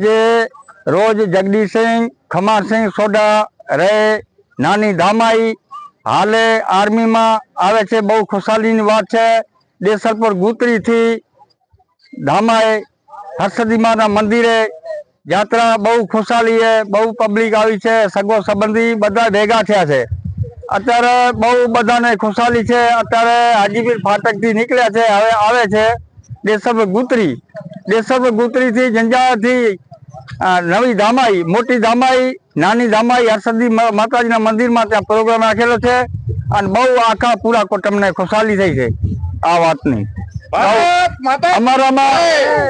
જે રોજ જગદીશસિંહ ખમારસિંહ સોડા રહે નાની ધામાઈ હાલે આર્મીમાં આવે છે બહુ ખુશાલીની વાત છે. દેસલપુર ગુતરીથી ધામાએ હર્ષદીમાના મંદિરે યાત્રા બહુ ખુશાલી છે બહુ પબ્લિક આવી છે સગો સંબંધી બધા ભેગા થયા છે. અત્યારે બહુ બધાને ખુશાલી છે અત્યારે હાજીપીર ફાટકથી નીકળ્યા છે હવે આવે છે. દેસલપુર ગુતરી દેસલપુર ગુતરીથી અ, નવી ધામાઈ મોટી ધામાઈ નાની ધામાઈ હરસદી મા- માતાજીના મંદિરમાં ત્યાં પ્રોગ્રામ રાખેલો છે અને બહુ આખા પૂરા કુટુંબને ખુશાલી થઈ છે આ વાતની. અમારામાં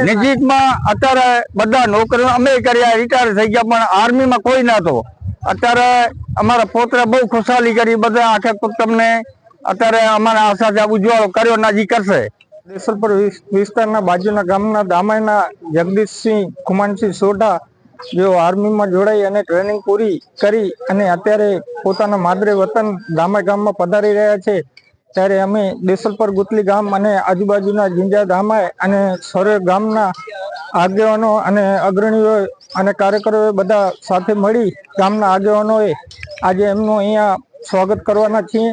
નજીકમાં અત્યારે બધા નોકરીઓ અમે કર્યા રિટાયર થઈ ગયા પણ આર્મીમાં કોઈ નતો અત્યારે અમારા પોતરે બહુ ખુશાલી કરી બધા આખા કુટુંબને અત્યારે અમારા આશા છે ઉજવાળો કર્યો નાજી કરશે. દેસલપુર વિસ્તારના બાજુના ગામના દામાઈના જગદીશસિંહ ખુમાનસિંહ સોઢા જેઓ આર્મીમાં જોડાઈ અને ટ્રેનિંગ પૂરી કરી અને અત્યારે પોતાના માદરે વતન ગામે ગામમાં પધારી રહ્યા છે, ત્યારે અમે દેસલપર ગુતલી ગામ અને આજુબાજુના જિંજા ધામાએ અને સૌરે ગામના આગેવાનો અને અગ્રણીઓ અને કાર્યકરોએ બધા સાથે મળી ગામના આગેવાનોએ આજે એમનું અહીંયા સ્વાગત કરવાના છીએ.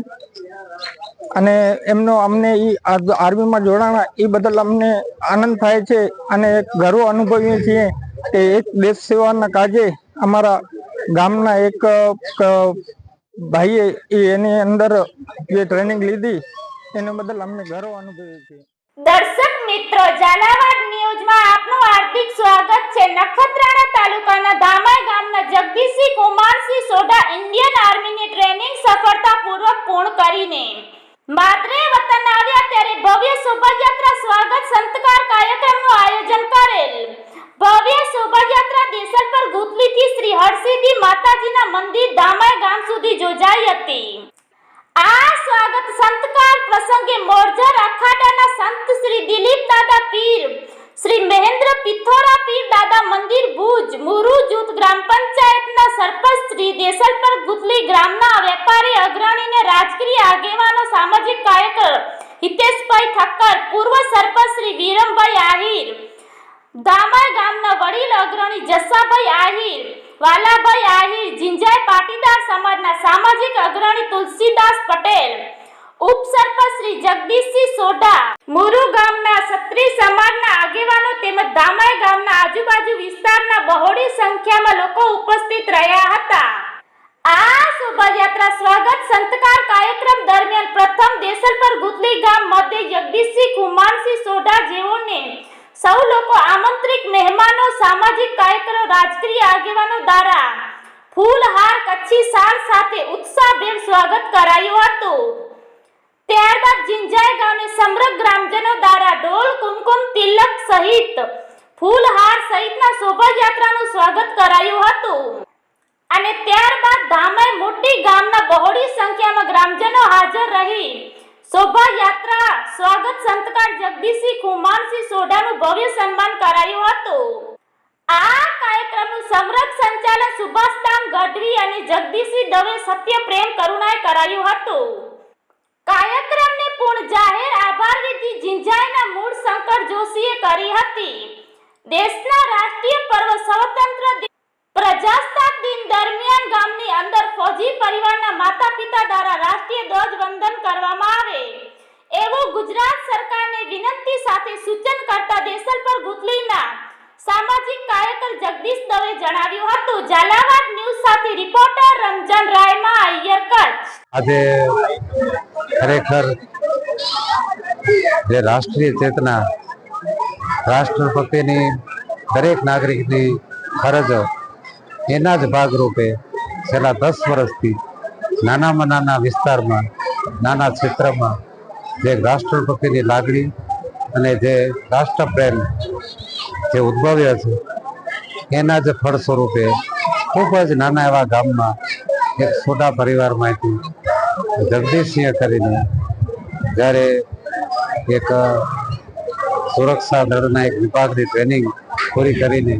અને એમનો અમને એ આર્મીમાં જોડાણા એ બદલ અમને આનંદ થાય છે અને ગર્વ અનુભવીએ છીએ. કે એક દેશ સેવાના કાજે અમારા ગામના એક ભાઈએ એની અંદર જે ટ્રેનિંગ લીધી, એને બદલ અમને ગર્વ અનુભવીએ છીએ દર્શક મિત્રો, ઝાલાવાડ ન્યૂઝમાં આપનું હાર્દિક સ્વાગત છે. નખત્રાણા તાલુકાના ધામાઈ ગામના જગદીશી કુમારસિંહ સોઢા ઇન્ડિયન આર્મીની ટ્રેનિંગ સફળતાપૂર્વક પૂર્ણ કરીને માદરે વતન આવ્યા ત્યારે ભવ્ય શોભાયાત્રા સ્વાગત સંતકાર કાર્યક્રમનું આયોજન કરેલ. ભવ્ય શોભાયાત્રા દેસલપર ગુતલીથી શ્રી હરસિદ્ધિ માતાજીના મંદિર ધામાઈ ગામ સુધી યોજાઈ હતી. આ સ્વાગત સંતકાર પ્રસંગે મોરજર અખાડાના સંત શ્રી દિલીપ દાદા પીર, શ્રી મહેન્દ્ર પિથોરા પીર દાદા મંદિર ભુજ મુરુ જૂથ ગ્રામ પંચાયતના સરપંચ શ્રી દેસલપર ગુતલી ગ્રામના વેપારી અગ્રણીને રાજકીય આગેવાનો, સામાજિક કાર્યકર હિતેશભાઈ ઠક્કર, પૂર્વ સરપંચ દામાઈ ગામના વડીલ અગ્રણી જસ્સાભાઈ આહિર, વાલાભાઈ આહિર જિંજાય પાટીદાર સમાજના સામાજિક અગ્રણી તુલસીદાસ પટેલ, ઉપસરપંચ શ્રી જગદીશસિંહ સોઢા, મુરુ ગામના ક્ષત્રિય સમાજના આગેવાનો તેમજ દામાઈ ગામના આજુબાજુ વિસ્તારના બહોળી સંખ્યામાં લોકો ઉપસ્થિત રહ્યા હતા. આ શોભાયાત્રા સ્વાગત સંતકાર કાર્યક્રમ દરમિયાન પ્રથમ દેસલપર ગુતલી ગામ મધ્ય જગદીશસિંહ કુમારસિંહ સોઢા જેઓને સૌ લોકો આમંત્રિત મહેમાનો, સામાજિક કાર્યકરો, રાજકીય આગેવાનો દ્વારા ફૂલહાર કચ્છી સાર સાથે ઉત્સાહભેર સ્વાગત કરાયું હતું. ત્યારબાદ જિંજાય ગામે સમગ્ર ગ્રામજનો દ્વારા ઢોલ કુમકુમ, તિલક સહિત ફૂલહાર સહિતના શોભાયાત્રાનું સ્વાગત કરાયું હતું. અને ત્યારબાદ ધામાઈ મોટી ગામના બહોળી સંખ્યામાં ગ્રામજનો હાજર રહી. શોભાયાત્રા. સ્વાગત સંતકાર જગદીશસિંહ કુમારસિંહ સોઢાનું ભવ્ય સન્માન કરાયું હતું. આ કાર્યક્રમનું સમરક સંચાલન સુભાષધામ ગઢવી અને જગદીશસિંહ દવે સત્ય પ્રેમ કરુણાએ કરાયું હતું. કાર્યક્રમને પૂર્ણ જાહેર આભાર વિધિ જિંજાઈના મૂળ શંકર જોશીએ કરી હતી. દેશના રાષ્ટ્રીય પર્વ સ્વતંત્ર પ્રજાસત્તાક દિન દરમિયાન ગામની અંદર ફૌજી પરિવારના માતા પિતા દ્વારા રાષ્ટ્રીય ધ્વજ વંદન કરવામાં આવે એવું ગુજરાત સરકારને વિનંતી સાથે સૂચન કરતા દેસલપર ગુથલીના સામાજિક કાર્યકર જગદીશ દવે જણાવ્યું હતું. ઝાલાવાડ ન્યૂઝ સાથે રિપોર્ટર રમજાન રાયમા અય્યર કચ્છ. આજે ખરેખર જે રાષ્ટ્રીય ચેતના રાષ્ટ્રપતિની દરેક નાગરિકની ફરજો એના જ ભાગરૂપે છેલ્લા દસ વર્ષથી નાનામાં નાના વિસ્તારમાં, નાના ક્ષેત્રમાં જે રાષ્ટ્રપતિની લાગણી અને જે રાષ્ટ્રપ્રેમ જે ઉદ્ભવ્યો છે, એના જ ફળ સ્વરૂપે ખૂબ જ નાના એવા ગામમાં એક છોટા પરિવારમાંથી જગદીશસિંહ કરીને જ્યારે એક સુરક્ષા દળના એક વિભાગની ટ્રેનિંગ પૂરી કરીને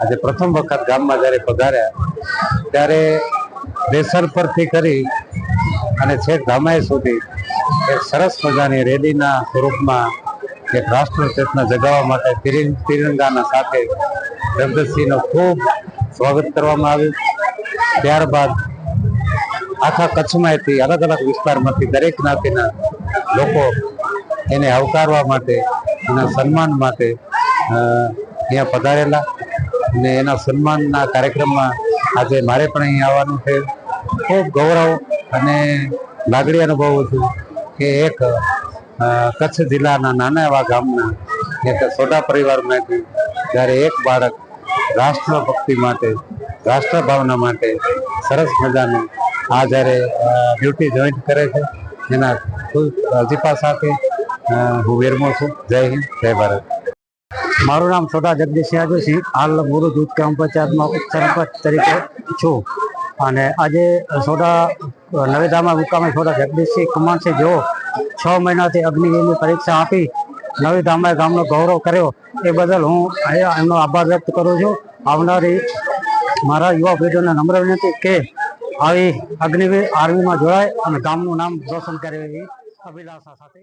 આજે પ્રથમ વખત ગામમાં જ્યારે પધાર્યા, ત્યારે દેસર પરથી કરી અને છેક ધામાઈ સુધી એક સરસ મજાની રેલીના સ્વરૂપમાં એક રાષ્ટ્ર ચેતના જગાવવા માટે તિરંગ- તિરંગાના સાથે જગદીશસિંહનો ખૂબ સ્વાગત કરવામાં આવ્યું. ત્યારબાદ આખા કચ્છમાંથી અલગ અલગ વિસ્તારમાંથી દરેક જ્ઞાતિના લોકો એને આવકારવા માટે એના સન્માન માટે અહીંયા પધારેલા અને એના સન્માનના કાર્યક્રમમાં આજે મારે પણ અહીં આવવાનું છે. ખૂબ ગૌરવ અને લાગણી અનુભવું છું. કે એક કચ્છ જિલ્લાના નાના એવા ગામના એક સોડા પરિવારમાંથી જ્યારે એક બાળક રાષ્ટ્રભક્તિ માટે રાષ્ટ્ર ભાવના માટે સરસ મજાનું આ જ્યારે ડ્યુટી જોઈન કરે છે, એના ખૂબ અજીફા સાથે હું વેરમો છું. જય હિન્દ, જય ભારત. મારું નામ છોટા જગદીશસિંહ જોશી હાલ ગુરુ દૂધ ગ્રામ પંચાયતમાં ઉપસરપંચ તરીકે છું. અને આજે સોઢા નવેદામાં મુકામે સોઢા જગદીશસિંહ કુમારસિંહ જેઓ છ મહિનાથી અગ્નિવીરની પરીક્ષા આપી નવીધામાં ગામનો ગૌરવ કર્યો. એ બદલ હું અહીંયા એમનો આભાર વ્યક્ત કરું છું. આવનારી મારા યુવા પેઢીઓને નમ્ર વિનંતી કે આવી અગ્નિવીર આર્મીમાં જોડાય અને ગામનું નામ રોશન કરે એવી અભિલાષા સાથે